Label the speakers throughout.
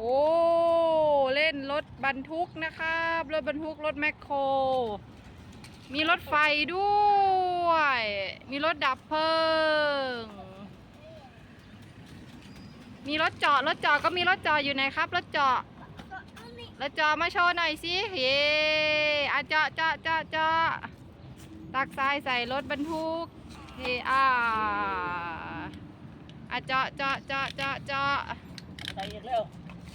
Speaker 1: โอ้ เล่นรถบรรทุกนะครับ รถบรรทุก รถแมคโคร มีรถไฟด้วย มีรถดับเพลิง มีรถเจาะ รถเจาะก็มีรถเจาะอยู่ไหนครับ รถเจาะ รถเจาะมาโชว์หน่อยสิเย่อะเจาะเจาะเจาะเจาะตักทรายใส่รถบรรทุกเฮอาอะเจาะเจาะเจาะเจาะเจาะ
Speaker 2: ใจเย็นเร็ว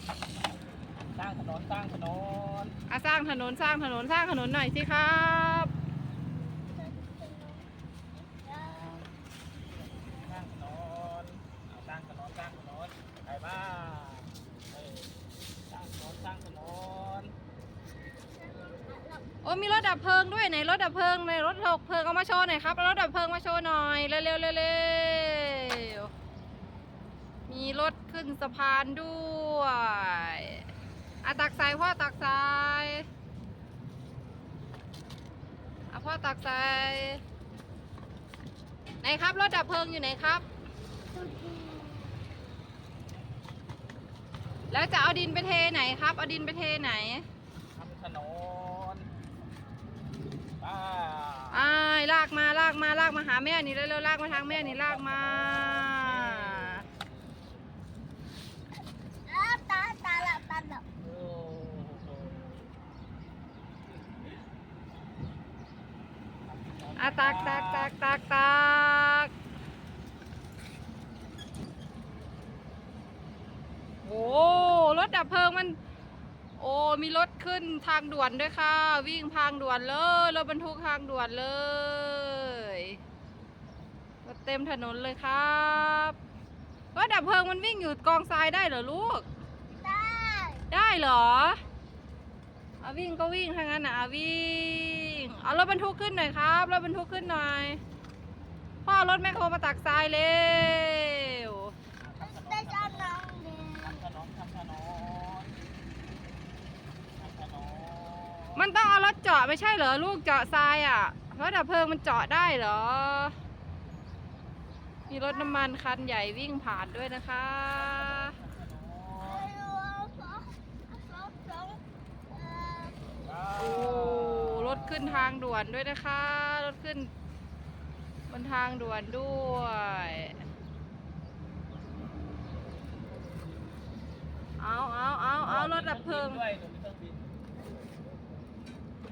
Speaker 2: สร้างถนนสร้างถนน
Speaker 1: อะสร้างถนนสร้างถนนสร้างถนนหน่อยสิครับ
Speaker 2: สร้างถนนเอาสร้างถนนสร้างถนนใครบ้างเออสร้างถนนสร้างถนน
Speaker 1: โอ้มีรถดับเพลิงด้วยไหนรถดับเพลิงในรถดับเพลิงเอามาโชว์หน่อยครับเอารถดับเพลิงมาโชว์หน่อยเร็วเร็วเร็วเร็ว มีรถขึ้นสะพานด้วยอะตักสายพ่อตักสายอะพ่อตักสายไหนครับ รถดับเพลิงอยู่ไหนครับ แล้วจะเอาดินไปเทไหนครับ เอาดินไปเทไหน
Speaker 2: ทำถนนป้า
Speaker 1: อ้ายลากมาลากมาลากมาหาแม่นี่เร็วๆลากมาทางแม่นี่ลากมา
Speaker 2: โอ้โห
Speaker 1: อะตักตักตักตักตักโอ้รถดับเพลิงมัน โอ้มีรถขึ้นทางด่วนด้วยค่ะ วิ่งทางด่วนเลยรถบรรทุกทางด่วนเลยรถเต็มถนนเลยครับรถดับเพลิงมันวิ่งอยู่กองทรายได้เหรอลูก เหรอเอาวิ่งก็วิ่งทางนั้นนะเอาวิ่ง เอารถบรรทุกขึ้นหน่อยครับรถบรรทุกขึ้นหน่อยพ่อเอารถแมคโครมาตักทรายเร็ว
Speaker 2: ทำถนนทำถนนทำถนนทำถนน
Speaker 1: มันต้องเอารถเจาะไม่ใช่เหรอลูกเจาะทรายอะรถดับเพลิงมันเจาะได้เหรอ มีรถน้ำมันคันใหญ่วิ่งผ่านด้วยนะคะ โอ้รถขึ้นทางด่วนด้วยนะคะ รถขึ้น บนทางด่วนด้วยเอาเอาเอาเอารถดับเพลิง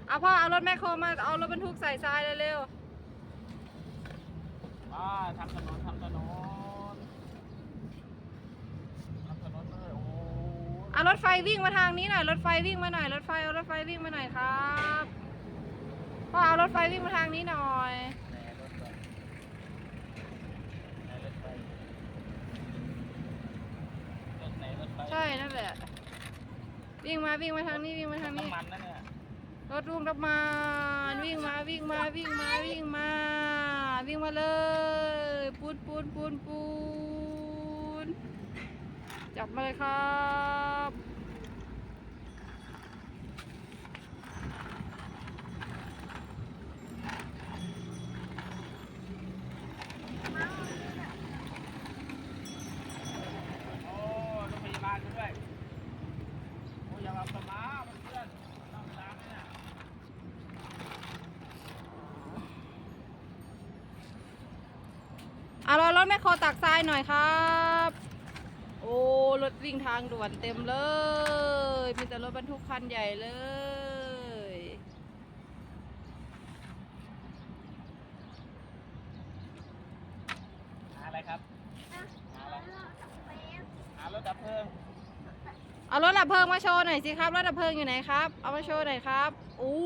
Speaker 2: เอา
Speaker 1: พ่อเอารถแมคโครมาเอารถบรรทุกใส่ทรายเร็ว
Speaker 2: อ่าทำถนนทำถนนทำถนนเลยโอ้
Speaker 1: ๆเอารถไฟวิ่งมาทางนี้หน่อยรถไฟวิ่งมาหน่อยรถไฟเอารถไฟวิ่งมาหน่อยครับพ่อเอารถไฟวิ่งมาทางนี้หน่อย
Speaker 2: แหน่รถไฟแหน่รถไฟรถไหนรถไฟ
Speaker 1: ใช่นั่นแหละวิ่งมาวิ่งมาทางนี้วิ่งมาทางนี้
Speaker 2: น้ำมันนะเนี่ย
Speaker 1: รถรุ่งน้ำมันวิ่งมาวิ่งมาวิ่งมาวิ่งมา วิ่งมาเลยปูนปูนปูนปูน จับมาเลยครับ
Speaker 2: โอ้รถพยาบาลด้วยโอ้อย่ามาประมาทเพื่อนต้องตามเนี่ย
Speaker 1: เอารถรถแมคโครตักทรายหน่อยครับโอ้ รถวิ่งทางด่วนเต็มเลย มีแต่รถบรรทุกคันใหญ่เลย
Speaker 2: หาอะไรครับ หาอะไรหารถดับเพลิง
Speaker 1: เอารถดับเพลิงมาโชว์หน่อยสิครับ รถดับเพลิงอยู่ไหนครับ เอามาโชว์หน่อยครับอู้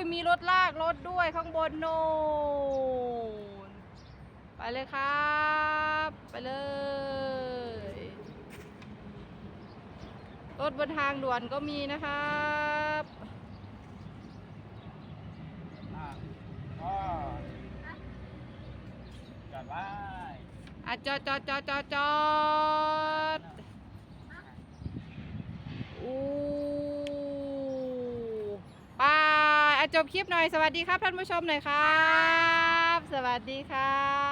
Speaker 1: ยมีรถลากรถด้วยข้างบนโน่นไปเลยครับ ไปเลย รถบนทางด่วนก็มีนะครับ
Speaker 2: ก็จอดไว้
Speaker 1: อะจอดจอดจอดจอดจอดอู้ไปอะจบคลิปหน่อย สวัสดีครับท่านผู้ชมหน่อยครับ สวัสดีครับ